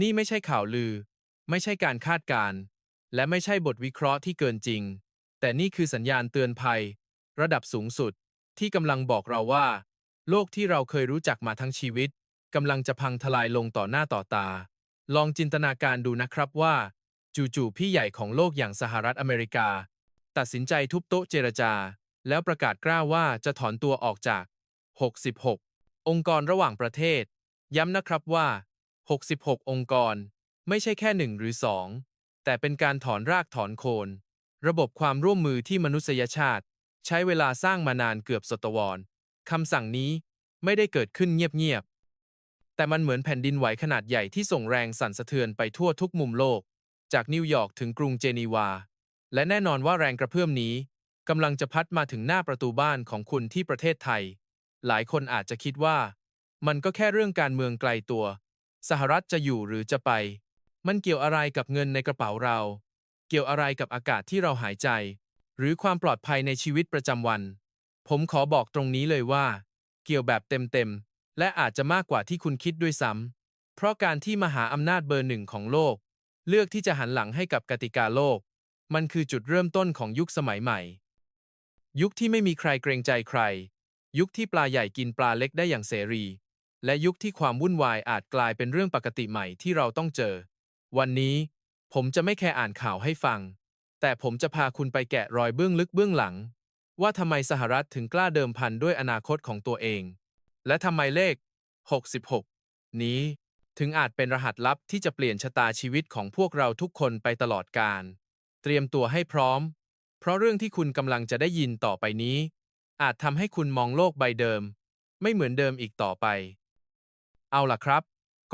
นี่ไม่ใช่ข่าวลือ ไม่ใช่การคาดการณ์และไม่ใช่บทวิเคราะห์ที่เกินจริง แต่นี่คือสัญญาณเตือนภัย ระดับสูงสุด ที่กำลังบอกเราว่า โลกที่เราเคยรู้จักมาทั้งชีวิตกำลังจะพังทลายลงต่อหน้าต่อตา ลองจินตนาการดูนะครับว่า จู่ๆพี่ใหญ่ของโลกอย่างสหรัฐอเมริกา ตัดสินใจทุบโต๊ะเจรจา แล้วประกาศกล้าวว่าจะถอนตัวออกจาก 66 องค์กรระหว่างประเทศ ย้ำนะครับว่า 66 องค์กร ไม่ใช่แค่หนึ่งหรือสองแต่เป็นการถอนรากถอนโคน ระบบความร่วมมือที่มนุษยชาติ ใช้เวลาสร้างมานานเกือบศตวรรษคำสั่งนี้ไม่ได้เกิดขึ้นเงียบๆแต่มันเหมือนแผ่นดินไหวขนาดใหญ่ที่ส่งแรงสั่นสะเทือนไปทั่วทุกมุมโลก จากนิวยอร์กถึงกรุงเจนีวา และแน่นอนว่าแรงกระเพื่อมนี้กำลังจะพัดมาถึงหน้าประตูบ้านของคุณที่ประเทศไทย หลายคนอาจจะคิดว่า มันก็แค่เรื่องการเมืองไกลตัว สหรัฐจะอยู่หรือจะไป มันเกี่ยวอะไรกับเงินในกระเป๋าเรา เกี่ยวอะไรกับอากาศที่เราหายใจ หรือความปลอดภัยในชีวิตประจำวัน ผมขอบอกตรงนี้เลยว่า เกี่ยวแบบเต็มๆ และอาจจะมากกว่าที่คุณคิดด้วยซ้ำ เพราะการที่มหาอำนาจเบอร์หนึ่งของโลก เลือกที่จะหันหลังให้กับกติกาโลก มันคือจุดเริ่มต้นของยุคสมัยใหม่ ยุคที่ไม่มีใครเกรงใจใคร ยุคที่ปลาใหญ่กินปลาเล็กได้อย่างเสรี และยุคที่ความวุ่นวายอาจกลายเป็นเรื่องปกติใหม่ที่เราต้องเจอ วันนี้ ผมจะไม่แค่อ่านข่าวให้ฟัง แต่ผมจะพาคุณไปแกะรอยเบื้องลึกเบื้องหลัง ว่าทำไมสหรัฐถึงกล้าเดิมพันด้วยอนาคตของตัวเอง และทำไมเลข 66 นี้ ถึงอาจเป็นรหัสลับที่จะเปลี่ยนชะตาชีวิตของพวกเราทุกคนไปตลอดกาลเตรียมตัวให้พร้อม เพราะเรื่องที่คุณกำลังจะได้ยินต่อไปนี้ อาจทำให้คุณมองโลกใบเดิม ไม่เหมือนเดิมอีกต่อไป เอาล่ะครับ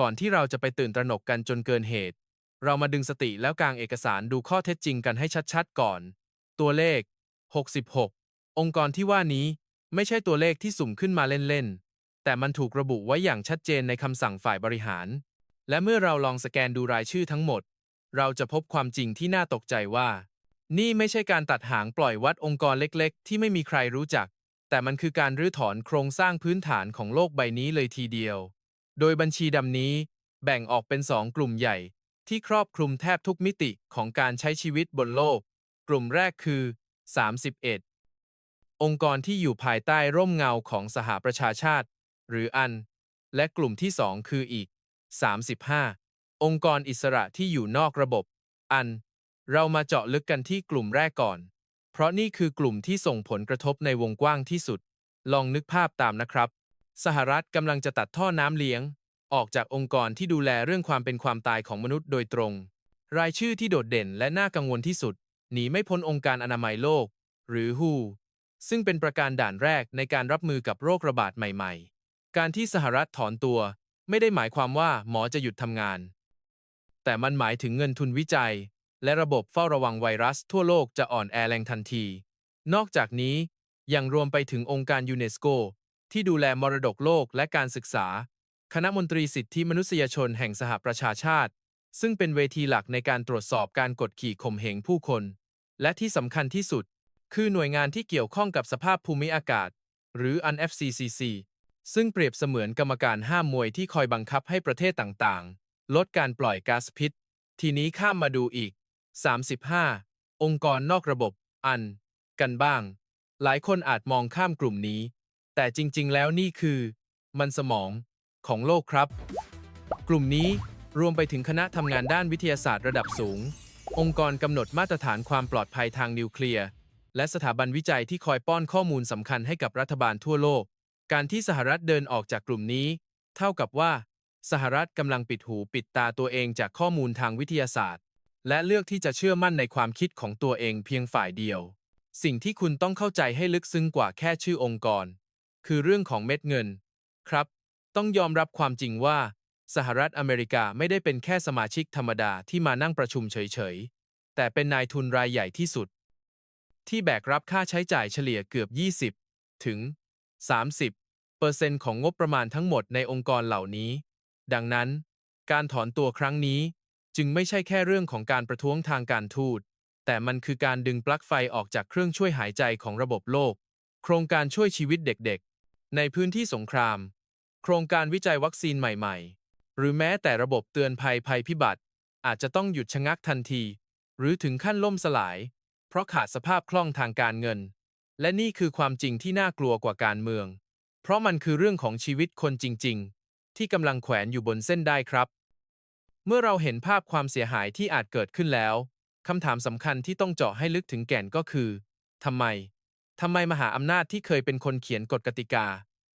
ก่อนที่เราจะไปตื่นตระหนกกันจนเกินเหตุ เรามาดึงสติแล้วกางเอกสารดูข้อเท็จจริงกันให้ชัดๆก่อน ตัวเลข 66 องค์กรที่ว่านี้ไม่ใช่ตัวเลขที่สุ่มขึ้นมาเล่นๆ แต่มันถูกระบุไว้อย่างชัดเจนในคำสั่งฝ่ายบริหาร และเมื่อเราลองสแกนดูรายชื่อทั้งหมด เราจะพบความจริงที่น่าตกใจว่า นี่ไม่ใช่การตัดหางปล่อยวัดองค์กรเล็กๆ ที่ไม่มีใครรู้จัก แต่มันคือการรื้อถอนโครงสร้างพื้นฐานของโลกใบนี้เลยทีเดียว โดยบัญชีดำนี้แบ่งออกเป็นสองกลุ่มใหญ่ ที่ครอบคลุมแทบทุกมิติของการใช้ชีวิตบนโลก กลุ่มแรกคือ 31 องค์กรที่อยู่ภายใต้ร่มเงาของสหประชาชาติ หรืออัน และกลุ่มที่สองคืออีก 35 องค์กรอิสระที่อยู่นอกระบบ อัน เรามาเจาะลึกกันที่กลุ่มแรกก่อน เพราะนี่คือกลุ่มที่ส่งผลกระทบในวงกว้างที่สุด ลองนึกภาพตามนะครับ สหรัฐกำลังจะตัดท่อน้ำเลี้ยง ออกจากองค์กรที่ดูแลเรื่องความเป็นความตายของมนุษย์โดยตรง รายชื่อที่โดดเด่นและน่ากังวลที่สุด หนีไม่พ้นองค์การอนามัยโลก หรือ WHO ซึ่งเป็นประการด่านแรกในการรับมือกับโรคระบาดใหม่ๆ การที่สหรัฐถอนตัว ไม่ได้หมายความว่าหมอจะหยุดทำงาน แต่มันหมายถึงเงินทุนวิจัย และระบบเฝ้าระวังไวรัสทั่วโลกจะอ่อนแอแรงทันที นอกจากนี้ยังรวมไปถึงองค์การยูเนสโก ที่ดูแลมรดกโลกและการศึกษา คณะมนตรีสิทธิมนุษยชนแห่งสหประชาชาติ ซึ่งเป็นเวทีหลักในการตรวจสอบการกดขี่ข่มเหงผู้คน และที่สำคัญที่สุด คือหน่วยงานที่เกี่ยวข้องกับสภาพภูมิอากาศ หรือ UNFCCC ซึ่งเปรียบเสมือนกรรมการห้ามมวยที่คอยบังคับให้ประเทศต่างๆ ลดการปล่อยก๊าซพิษ ทีนี้ข้ามมาดูอีก 35 องค์กรนอกระบบ อัน กันบ้าง หลายคนอาจมองข้ามกลุ่มนี้ แต่จริงๆ แล้วนี่คือ มันสมองของโลกครับ กลุ่มนี้รวมไปถึงคณะทำงานด้านวิทยาศาสตร์ระดับสูง องค์กรกำหนดมาตรฐานความปลอดภัยทางนิวเคลียร์ และสถาบันวิจัยที่คอยป้อนข้อมูลสำคัญให้กับรัฐบาลทั่วโลก การที่สหรัฐเดินออกจากกลุ่มนี้ เท่ากับว่า สหรัฐกำลังปิดหูปิดตาตัวเองจากข้อมูลทางวิทยาศาสตร์ และเลือกที่จะเชื่อมั่นในความคิดของตัวเองเพียงฝ่ายเดียว สิ่งที่คุณต้องเข้าใจให้ลึกซึ้งกว่าแค่ชื่อองค์กร คือเรื่องของเม็ดเงิน ครับ ต้องยอมรับความจริงว่า สหรัฐอเมริกาไม่ได้เป็นแค่สมาชิกธรรมดาที่มานั่งประชุมเฉยๆ แต่เป็นนายทุนรายใหญ่ที่สุด ที่แบกรับค่าใช้จ่ายเฉลี่ยเกือบ 20 ถึง 30 เปอร์เซ็นต์ของงบประมาณทั้งหมดในองค์กรเหล่านี้ ดังนั้น การถอนตัวครั้งนี้จึงไม่ใช่แค่เรื่องของการประท้วงทางการทูต แต่มันคือการดึงปลั๊กไฟออกจากเครื่องช่วยหายใจของระบบโลก โครงการช่วยชีวิตเด็กๆ ในพื้นที่สงคราม โครงการวิจัยวัคซีนใหม่ๆ หรือแม้แต่ระบบเตือนภัยภัยพิบัติ อาจจะต้องหยุดชะงักทันที หรือถึงขั้นล่มสลาย เพราะขาดสภาพคล่องทางการเงิน และนี่คือความจริงที่น่ากลัวกว่าการเมือง เพราะมันคือเรื่องของชีวิตคนจริง ๆ ที่กำลังแขวนอยู่บนเส้นได้ครับ เมื่อเราเห็นภาพความเสียหายที่อาจเกิดขึ้นแล้วคำถามสำคัญที่ต้องเจาะให้ลึกถึงแก่นก็คือทำไม ทำไมมหาอำนาจที่เคยเป็นคนเขียนกฎกติกา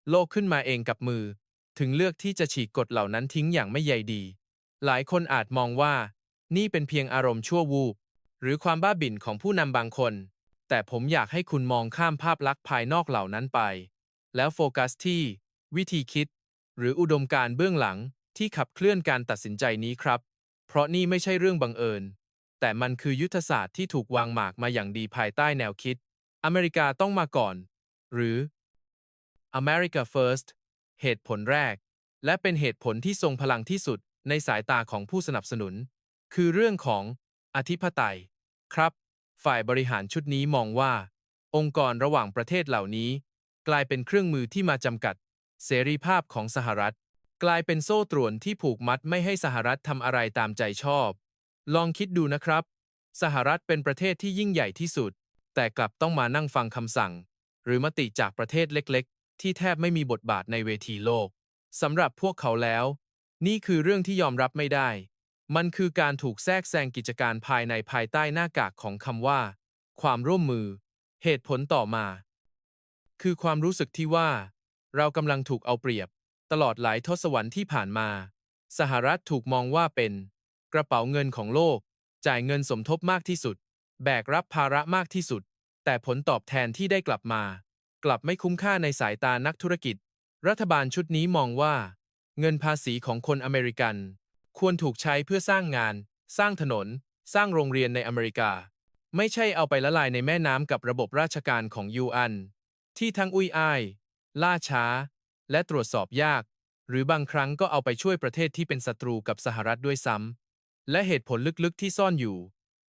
โลกขึ้นมาเองกับมือ ถึงเลือกที่จะฉีกกฎเหล่านั้นทิ้งอย่างไม่ใยดี หลายคนอาจมองว่า นี่เป็นเพียงอารมณ์ชั่ววูบหรือความบ้าบิ่นของผู้นำบางคน แต่ผมอยากให้คุณมองข้ามภาพลักษณ์ภายนอกเหล่านั้นไป แล้วโฟกัสที่ วิธีคิด หรืออุดมการเบื้องหลังที่ขับเคลื่อนการตัดสินใจนี้ครับ เพราะนี่ไม่ใช่เรื่องบังเอิญ แต่มันคือยุทธศาสตร์ที่ถูกวางหมากมาอย่างดีภายใต้แนวคิด อเมริกาต้องมาก่อน หรือ America First เหตุผลแรก และเป็นเหตุผลที่ทรงพลังที่สุดในสายตาของผู้สนับสนุน คือเรื่องของอธิปไตย ครับ ฝ่ายบริหารชุดนี้มองว่า องค์กรระหว่างประเทศเหล่านี้ กลายเป็นเครื่องมือที่มาจำกัด เสรีภาพของสหรัฐ กลายเป็นโซ่ตรวนที่ผูกมัดไม่ให้สหรัฐทำอะไรตามใจชอบ ลองคิดดูนะครับ สหรัฐเป็นประเทศที่ยิ่งใหญ่ที่สุด แต่กลับต้องมานั่งฟังคำสั่ง หรือมติจากประเทศเล็กๆ ที่แทบไม่มีบทบาทในเวทีโลกสำหรับพวกเขาแล้ว นี่คือเรื่องที่ยอมรับไม่ได้ มันคือการถูกแทรกแซงกิจการภายในภายใต้หน้ากากของคำว่า ความร่วมมือ เหตุผลต่อมา คือความรู้สึกที่ว่า เรากำลังถูกเอาเปรียบ ตลอดหลายทศวรรษที่ผ่านมา สหรัฐถูกมองว่าเป็น กระเป๋าเงินของโลก จ่ายเงินสมทบมากที่สุด แบกรับภาระมากที่สุด แต่ผลตอบแทนที่ได้กลับมา กลับไม่คุ้มค่าในสายตานักธุรกิจ รัฐบาลชุดนี้มองว่า เงินภาษีของคนอเมริกัน ควรถูกใช้เพื่อสร้างงาน สร้างถนน สร้างโรงเรียนในอเมริกา ไม่ใช่เอาไปละลายในแม่น้ำกับระบบราชการของยูอัน ที่ทั้งอุ้ยอ้าย ล่าช้า และตรวจสอบยาก หรือบางครั้งก็เอาไปช่วยประเทศที่เป็นศัตรูกับสหรัฐด้วยซ้ำและเหตุผลลึกๆที่ซ่อนอยู่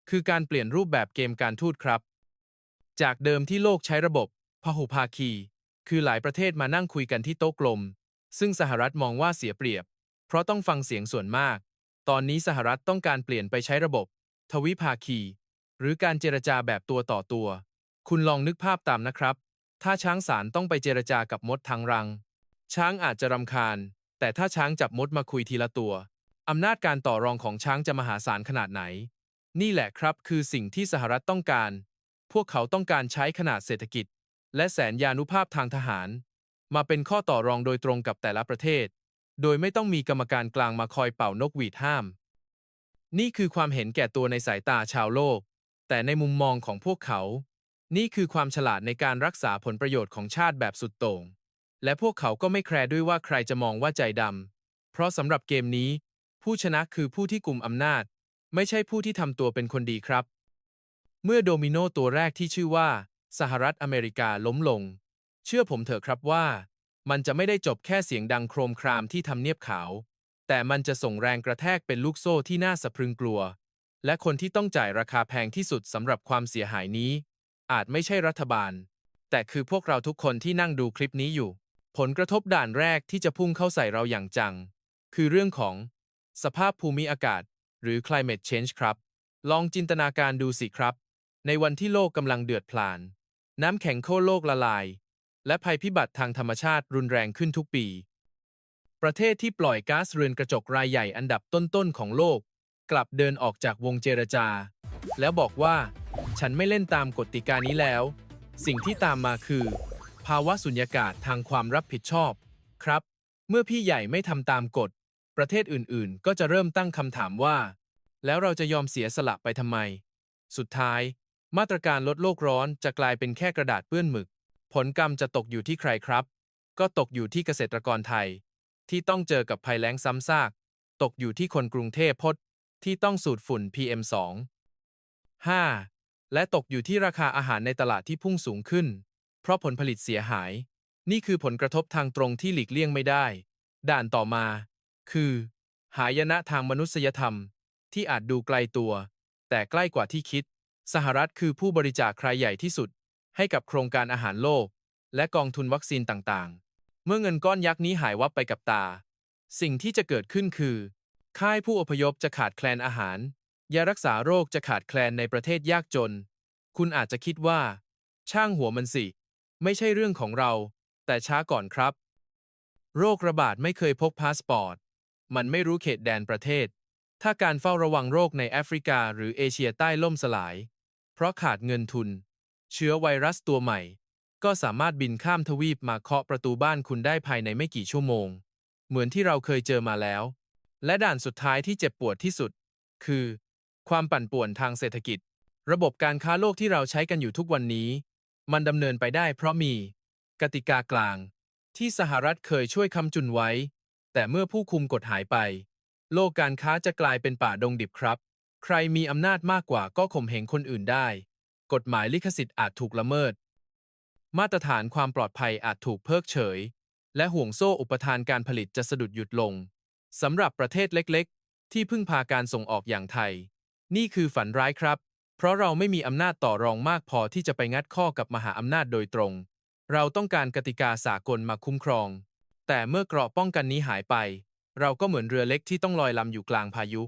คือการเปลี่ยนรูปแบบเกมการทูตครับ จากเดิมที่โลกใช้ระบบพหุภาคี คือหลายประเทศมานั่งคุยกันที่โต๊ะกลม ซึ่งสหรัฐมองว่าเสียเปรียบ เพราะต้องฟังเสียงส่วนมาก ตอนนี้สหรัฐต้องการเปลี่ยนไปใช้ระบบ ทวิภาคี หรือการเจรจาแบบตัวต่อตัว คุณลองนึกภาพตามนะครับ ถ้าช้างสารต้องไปเจรจากับมดทางรัง ช้างอาจจะรำคาญ แต่ถ้าช้างจับมดมาคุยทีละตัวอำนาจการต่อรองของช้างจะมหาศาลขนาดไหน นี่แหละครับคือสิ่งที่สหรัฐต้องการ พวกเขาต้องการใช้ขนาดเศรษฐกิจ และแสนยานุภาพทางทหาร มาเป็นข้อต่อรองโดยตรงกับแต่ละประเทศ โดยไม่ต้องมีกรรมการกลางมาคอยเป่านกหวีดห้าม นี่คือความเห็นแก่ตัวในสายตาชาวโลก แต่ในมุมมองของพวกเขา นี่คือความฉลาดในการรักษาผลประโยชน์ของชาติแบบสุดโต่ง และพวกเขาก็ไม่แคร์ด้วยว่าใครจะมองว่าใจดำเพราะสำหรับเกมนี้ ผู้ชนะคือผู้ที่กลุ่มอำนาจ ไม่ใช่ผู้ที่ทำตัวเป็นคนดีครับ เมื่อโดมิโนตัวแรกที่ชื่อว่า สหรัฐอเมริกาล้มลง เชื่อผมเถอะครับว่า มันจะไม่ได้จบแค่เสียงดังโครมครามที่ทำเนียบขาว แต่มันจะส่งแรงกระแทกเป็นลูกโซ่ที่น่าสะพรึงกลัว และคนที่ต้องจ่ายราคาแพงที่สุดสำหรับความเสียหายนี้ อาจไม่ใช่รัฐบาล แต่คือพวกเราทุกคนที่นั่งดูคลิปนี้อยู่ ผลกระทบด่านแรกที่จะพุ่งเข้าใส่เราอย่างจัง คือเรื่องของ สภาพภูมิอากาศ หรือ climate change ครับ ลองจินตนาการดูสิครับ ในวันที่โลกกำลังเดือดพล่าน น้ำแข็งโค้โลกละลาย และภัยพิบัติทางธรรมชาติรุนแรงขึ้นทุกปี ประเทศที่ปล่อยก๊าซเรือนกระจกรายใหญ่อันดับต้นๆของโลก กลับเดินออกจากวงเจรจา แล้วบอกว่า ฉันไม่เล่นตามกติกานี้แล้ว สิ่งที่ตามมาคือ ภาวะสุญญากาศทางความรับผิดชอบ ครับ เมื่อพี่ใหญ่ไม่ทำตามกฎ ประเทศอื่นๆ ก็จะเริ่มตั้งคำถามว่า แล้วเราจะยอมเสียสละไปทำไม สุดท้าย มาตรการลดโลกร้อนจะกลายเป็นแค่กระดาษเปื้อนหมึก ผลกรรมจะตกอยู่ที่ใครครับ ก็ตกอยู่ที่เกษตรกรไทย ที่ต้องเจอกับภัยแล้งซ้ำซาก ตกอยู่ที่คนกรุงเทพพดที่ต้องสูดฝุ่น PM2 5. และตกอยู่ที่ราคาอาหารในตลาดที่พุ่งสูงขึ้น เพราะผลผลิตเสียหาย นี่คือผลกระทบทางตรงที่หลีกเลี่ยงไม่ได้ ด่านต่อมา คือ หายนะทางมนุษยธรรม ที่อาจดูไกลตัว แต่ใกล้กว่าที่คิด สหรัฐคือผู้บริจาครายใหญ่ที่สุด ให้กับโครงการอาหารโลก และกองทุนวัคซีนต่างๆ เมื่อเงินก้อนยักษ์นี้หายวับไปกับตา สิ่งที่จะเกิดขึ้นคือ ค่ายผู้อพยพจะขาดแคลนอาหาร ยารักษาโรคจะขาดแคลนในประเทศยากจน คุณอาจจะคิดว่า ช่างหัวมันสิ ไม่ใช่เรื่องของเรา แต่ช้าก่อนครับโรคระบาดไม่เคยพกพาสปอร์ต มันไม่รู้เขตแดนประเทศ ถ้าการเฝ้าระวังโรคในแอฟริกาหรือเอเชียใต้ล่มสลาย เพราะขาดเงินทุน เชื้อไวรัสตัวใหม่ ก็สามารถบินข้ามทวีปมาเคาะประตูบ้านคุณได้ภายในไม่กี่ชั่วโมง เหมือนที่เราเคยเจอมาแล้ว และด่านสุดท้ายที่เจ็บปวดที่สุด คือ ความปั่นป่วนทางเศรษฐกิจ ระบบการค้าโลกที่เราใช้กันอยู่ทุกวันนี้ มันดำเนินไปได้เพราะมี กติกากลาง ที่สหรัฐเคยช่วยคำจุนไว้ แต่เมื่อผู้คุมกฎหายไป โลกการค้าจะกลายเป็นป่าดงดิบครับ ใครมีอำนาจมากกว่าก็ข่มเหงคนอื่นได้ กฎหมายลิขสิทธิ์อาจถูกละเมิด มาตรฐานความปลอดภัยอาจถูกเพิกเฉย และห่วงโซ่อุปทานการผลิตจะสะดุดหยุดลงสำหรับประเทศเล็กๆ ที่พึ่งพาการส่งออกอย่างไทย นี่คือฝันร้ายครับ เพราะเราไม่มีอำนาจต่อรองมากพอที่จะไปงัดข้อกับมหาอำนาจโดยตรง เราต้องการกติกาสากลมาคุ้มครอง แต่เมื่อเกราะป้องกันนี้หายไป เราก็เหมือนเรือเล็กที่ต้องลอยลำอยู่กลางพายุ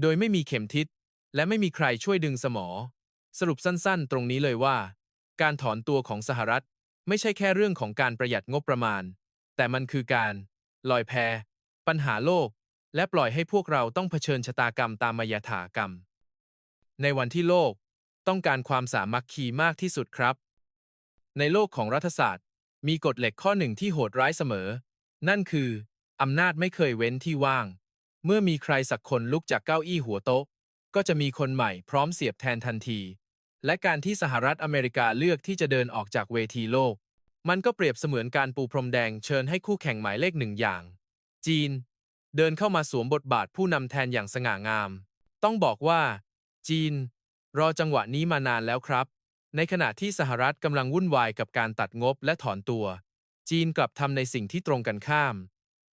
โดยไม่มีเข็มทิศ และไม่มีใครช่วยดึงสมอ สรุปสั้นๆ ตรงนี้เลยว่า การถอนตัวของสหรัฐไม่ใช่แค่เรื่องของการประหยัดงบประมาณ แต่มันคือการ ลอยแพ ปัญหาโลก และปล่อยให้พวกเราต้องเผชิญชะตากรรมตามมายาถากรรม ในวันที่โลกต้องการความสามัคคีมากที่สุดครับ ในโลกของรัฐศาสตร์ มีกฎเหล็กข้อหนึ่งที่โหดร้ายเสมอ นั่นคือ อำนาจไม่เคยเว้นที่ว่าง เมื่อมีใครสักคนลุกจากเก้าอี้หัวโต๊ะ ก็จะมีคนใหม่พร้อมเสียบแทนทันที และการที่สหรัฐอเมริกาเลือกที่จะเดินออกจากเวทีโลก มันก็เปรียบเสมือนการปูพรมแดงเชิญให้คู่แข่งหมายเลขหนึ่งอย่าง จีน เดินเข้ามาสวมบทบาทผู้นำแทนอย่างสง่างาม ต้องบอกว่า จีน รอจังหวะนี้มานานแล้วครับ ในขณะที่สหรัฐกำลังวุ่นวายกับการตัดงบและถอนตัว จีนกลับทำในสิ่งที่ตรงกันข้าม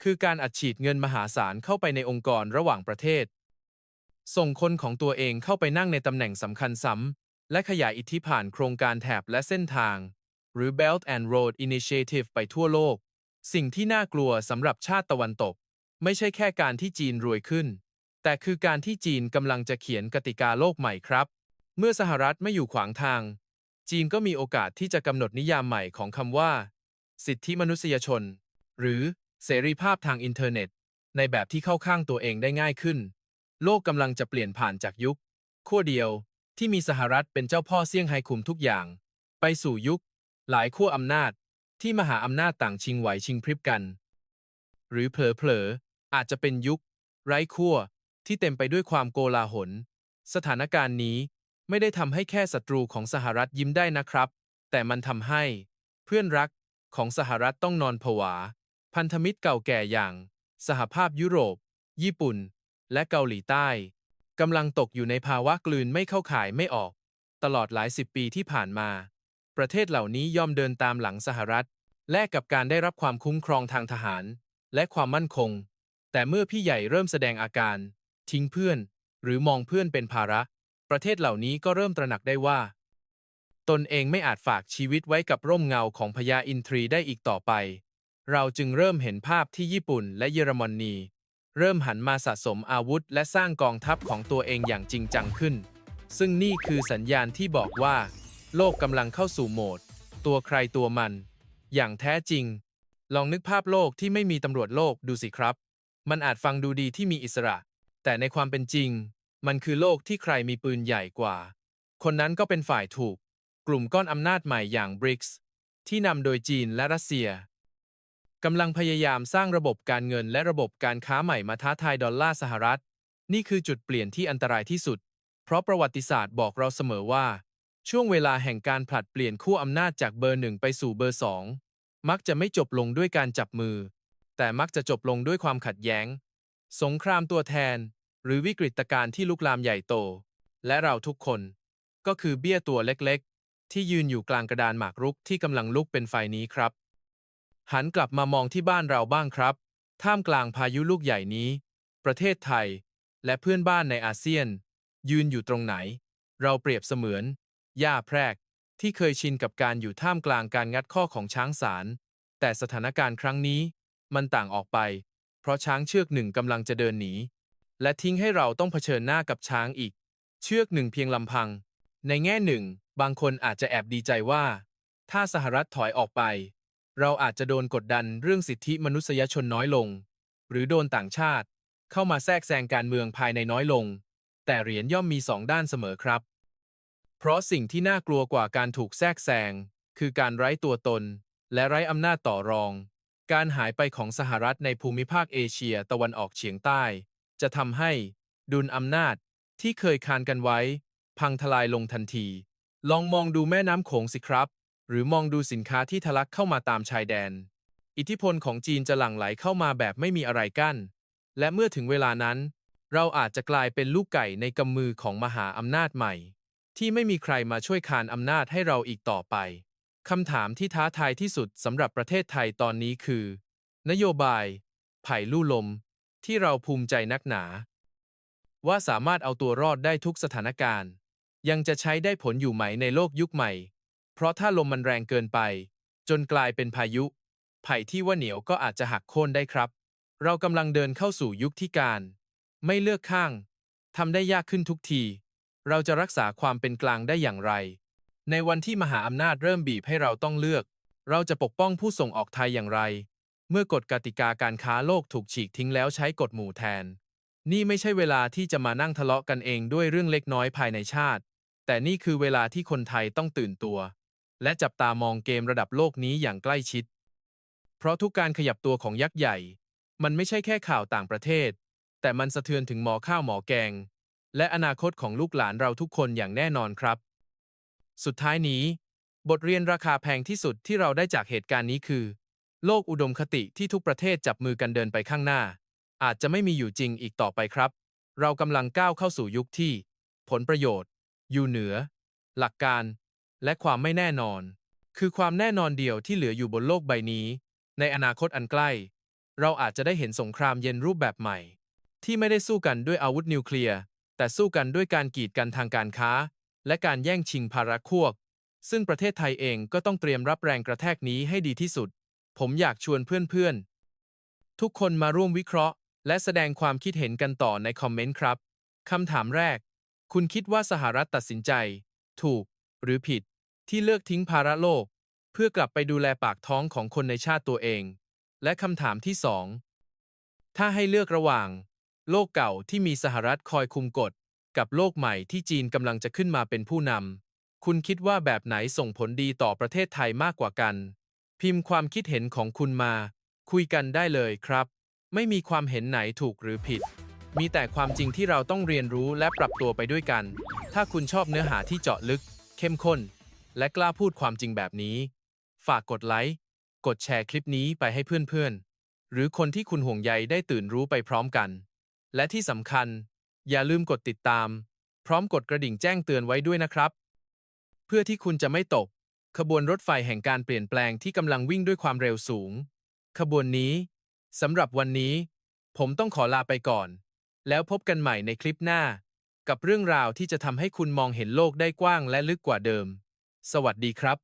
คือการอัดฉีดเงินมหาศาลเข้าไปในองค์กรระหว่างประเทศ ส่งคนของตัวเองเข้าไปนั่งในตำแหน่งสำคัญซ้ำและขยายอิทธิผ่านโครงการแถบและเส้นทาง หรือ Belt and Road Initiative ไปทั่วโลก สิ่งที่น่ากลัวสำหรับชาติตะวันตก ไม่ใช่แค่การที่จีนรวยขึ้น แต่คือการที่จีนกำลังจะเขียนกติกาโลกใหม่ครับ เมื่อสหรัฐไม่อยู่ขวางทาง จีนก็มีโอกาสที่จะกำหนดนิยามใหม่ของคำว่า สิทธิมนุษยชน หรือเสรีภาพทางอินเทอร์เน็ต ในแบบที่เข้าข้างตัวเองได้ง่ายขึ้น โลกกำลังจะเปลี่ยนผ่านจากยุคขั้วเดียวที่มีสหรัฐเป็นเจ้าพ่อเซี่ยงไฮ้คุมทุกอย่าง ไปสู่ยุค หลายขั้วอำนาจที่มหาอำนาจต่างชิงไหวชิงพริบกัน หรือเผลอๆอาจจะเป็นยุค ไร้ขั้วที่เต็มไปด้วยความโกลาหล สถานการณ์นี้ไม่ได้ทำให้แค่ศัตรูของสหรัฐยิ้มได้นะครับ แต่มันทำให้ เพื่อนรัก ของสหรัฐต้องนอนผวา พันธมิตรเก่าแก่อย่าง สหภาพยุโรป ญี่ปุ่น และเกาหลีใต้กำลังตกอยู่ในภาวะกลืนไม่เข้าข่ายไม่ออก ตลอดหลายสิบปีที่ผ่านมา ประเทศเหล่านี้ย่อมเดินตามหลังสหรัฐ แลกกับการได้รับความคุ้มครองทางทหาร และความมั่นคง แต่เมื่อพี่ใหญ่เริ่มแสดงอาการ ทิ้งเพื่อน หรือมองเพื่อนเป็นภาระ ประเทศเหล่านี้ก็เริ่มตระหนักได้ว่า ตนเองไม่อาจฝากชีวิตไว้กับร่มเงาของพญาอินทรีได้อีกต่อไป เราจึงเริ่มเห็นภาพที่ญี่ปุ่นและเยอรมนี เริ่มหันมาสะสมอาวุธ และสร้างกองทัพของตัวเองอย่างจริงจังขึ้น ซึ่งนี่คือสัญญาณที่บอกว่า โลกกำลังเข้าสู่โหมด ตัวใครตัวมัน อย่างแท้จริง ลองนึกภาพโลกที่ไม่มีตำรวจโลกดูสิครับ มันอาจฟังดูดีที่มีอิสระ แต่ในความเป็นจริง มันคือโลกที่ใครมีปืนใหญ่กว่า คนนั้นก็เป็นฝ่ายถูก กลุ่มก้อนอำนาจใหม่อย่าง BRICS ที่นำโดยจีนและรัสเซียกำลังพยายามสร้างระบบการเงินและระบบการค้าใหม่มาท้าทายดอลลาร์สหรัฐ นี่คือจุดเปลี่ยนที่อันตรายที่สุด เพราะประวัติศาสตร์บอกเราเสมอว่า ช่วงเวลาแห่งการผลัดเปลี่ยนขั้วอำนาจจากเบอร์หนึ่งไปสู่เบอร์สองมักจะไม่จบลงด้วยการจับมือ แต่มักจะจบลงด้วยความขัดแย้ง สงครามตัวแทน หรือวิกฤตการณ์ที่ลุกลามใหญ่โต และเราทุกคน ก็คือเบี้ยตัวเล็ก ที่ยืนอยู่กลางกระดานหมากรุกที่กำลังลุกเป็นไฟนี้ครับ หันกลับมามองที่บ้านเราบ้างครับ ท่ามกลางพายุลูกใหญ่นี้ ประเทศไทย และเพื่อนบ้านในอาเซียน ยืนอยู่ตรงไหน เราเปรียบเสมือนหญ้าแพรก ที่เคยชินกับการอยู่ท่ามกลางการงัดข้อของช้างสาร แต่สถานการณ์ครั้งนี้ มันต่างออกไป เพราะช้างเชือกหนึ่งกำลังจะเดินหนี และทิ้งให้เราต้องเผชิญหน้ากับช้างอีก เชือกหนึ่งเพียงลำพัง ในแง่หนึ่ง บางคนอาจจะแอบดีใจว่า ถ้าสหรัฐถอยออกไป เราอาจจะโดนกดดันเรื่องสิทธิมนุษยชนน้อยลง หรือโดนต่างชาติ เข้ามาแทรกแซงการเมืองภายในน้อยลง แต่เหรียญย่อมมีสองด้านเสมอครับ เพราะสิ่งที่น่ากลัวกว่าการถูกแทรกแซงคือการไร้ตัวตน และไร้อำนาจต่อรอง การหายไปของสหรัฐในภูมิภาคเอเชียตะวันออกเฉียงใต้ จะทำให้ ดุลอำนาจที่เคยคานกันไว้ พังทลายลงทันที ลองมองดูแม่น้ำโขงสิครับ หรือมองดูสินค้าที่ทะลักเข้ามาตามชายแดน อิทธิพลของจีนจะหลั่งไหลเข้ามาแบบไม่มีอะไรกั้น และเมื่อถึงเวลานั้น เราอาจจะกลายเป็นลูกไก่ในกำมือของมหาอำนาจใหม่ ที่ไม่มีใครมาช่วยคานอำนาจให้เราอีกต่อไปคำถามที่ท้าทายที่สุดสำหรับประเทศไทยตอนนี้คือ นโยบาย ไผ่ลู่ลม ที่เราภูมิใจนักหนา ว่าสามารถเอาตัวรอดได้ทุกสถานการณ์ ยังจะใช้ได้ผลอยู่ไหมในโลกยุคใหม่ เพราะถ้าลมมันแรงเกินไป จนกลายเป็นพายุ ไผ่ที่ว่าเหนียวก็อาจจะหักโค่นได้ครับ เรากำลังเดินเข้าสู่ยุคที่การ ไม่เลือกข้างทำได้ยากขึ้นทุกที เราจะรักษาความเป็นกลางได้อย่างไร ในวันที่มหาอำนาจเริ่มบีบให้เราต้องเลือก เราจะปกป้องผู้ส่งออกไทยอย่างไร เมื่อกฎกติกาการค้าโลกถูกฉีกทิ้งแล้วใช้กฎหมู่แทน นี่ไม่ใช่เวลาที่จะมานั่งทะเลาะกันเองด้วยเรื่องเล็กน้อยภายในชาติ แต่นี่คือเวลาที่คนไทยต้องตื่นตัว และจับตามองเกมระดับโลกนี้อย่างใกล้ชิด เพราะทุกการขยับตัวของยักษ์ใหญ่ มันไม่ใช่แค่ข่าวต่างประเทศ แต่มันสะเทือนถึงหมอข้าวหมอแกง และอนาคตของลูกหลานเราทุกคนอย่างแน่นอนครับ สุดท้ายนี้ บทเรียนราคาแพงที่สุดที่เราได้จากเหตุการณ์นี้คือ โลกอุดมคติที่ทุกประเทศจับมือกันเดินไปข้างหน้า อาจจะไม่มีอยู่จริงอีกต่อไปครับ เรากำลังก้าวเข้าสู่ยุคที่ ผลประโยชน์ อยู่เหนือ หลักการ และความไม่แน่นอน คือความแน่นอนเดียวที่เหลืออยู่บนโลกใบนี้ ในอนาคตอันใกล้ เราอาจจะได้เห็นสงครามเย็นรูปแบบใหม่ ที่ไม่ได้สู้กันด้วยอาวุธนิวเคลียร์แต่สู้กันด้วยการกีดกันทางการค้า และการแย่งชิงภาระควกซึ่งประเทศไทยเองก็ต้องเตรียมรับแรงกระแทกนี้ให้ดีที่สุด ผมอยากชวนเพื่อนๆ ทุกคนมาร่วมวิเคราะห์ และแสดงความคิดเห็นกันต่อในคอมเมนต์ครับ คำถามแรก คุณคิดว่าสหรัฐตัดสินใจ ถูก หรือผิด ที่เลือกทิ้งภาระโลก เพื่อกลับไปดูแลปากท้องของคนในชาติตัวเอง และคำถามที่สองถ้าให้เลือกระหว่าง โลกเก่าที่มีสหรัฐคอยคุมกฎ กับโลกใหม่ที่จีนกำลังจะขึ้นมาเป็นผู้นำคุณคิดว่าแบบไหนส่งผลดีต่อประเทศไทยมากกว่ากัน พิมพ์ความคิดเห็นของคุณมา คุยกันได้เลยครับ ไม่มีความเห็นไหนถูกหรือผิด มีแต่ความจริงที่เราต้องเรียนรู้และปรับตัวไปด้วยกัน ถ้าคุณชอบเนื้อหาที่เจาะลึก เข้มข้น และกล้าพูดความจริงแบบนี้ ฝากกดไลค์ กดแชร์คลิปนี้ไปให้เพื่อนๆ หรือคนที่คุณห่วงใยได้ตื่นรู้ไปพร้อมกัน และที่สำคัญ อย่าลืมกดติดตาม พร้อมกดกระดิ่งแจ้งเตือนไว้ด้วยนะครับ เพื่อที่คุณจะไม่ตก ขบวนรถไฟแห่งการเปลี่ยนแปลงที่กำลังวิ่งด้วยความเร็วสูง ขบวนนี้สำหรับวันนี้ ผมต้องขอลาไปก่อน แล้วพบกันใหม่ในคลิปหน้า กับเรื่องราวที่จะทำให้คุณมองเห็นโลกได้กว้างและลึกกว่าเดิม สวัสดีครับ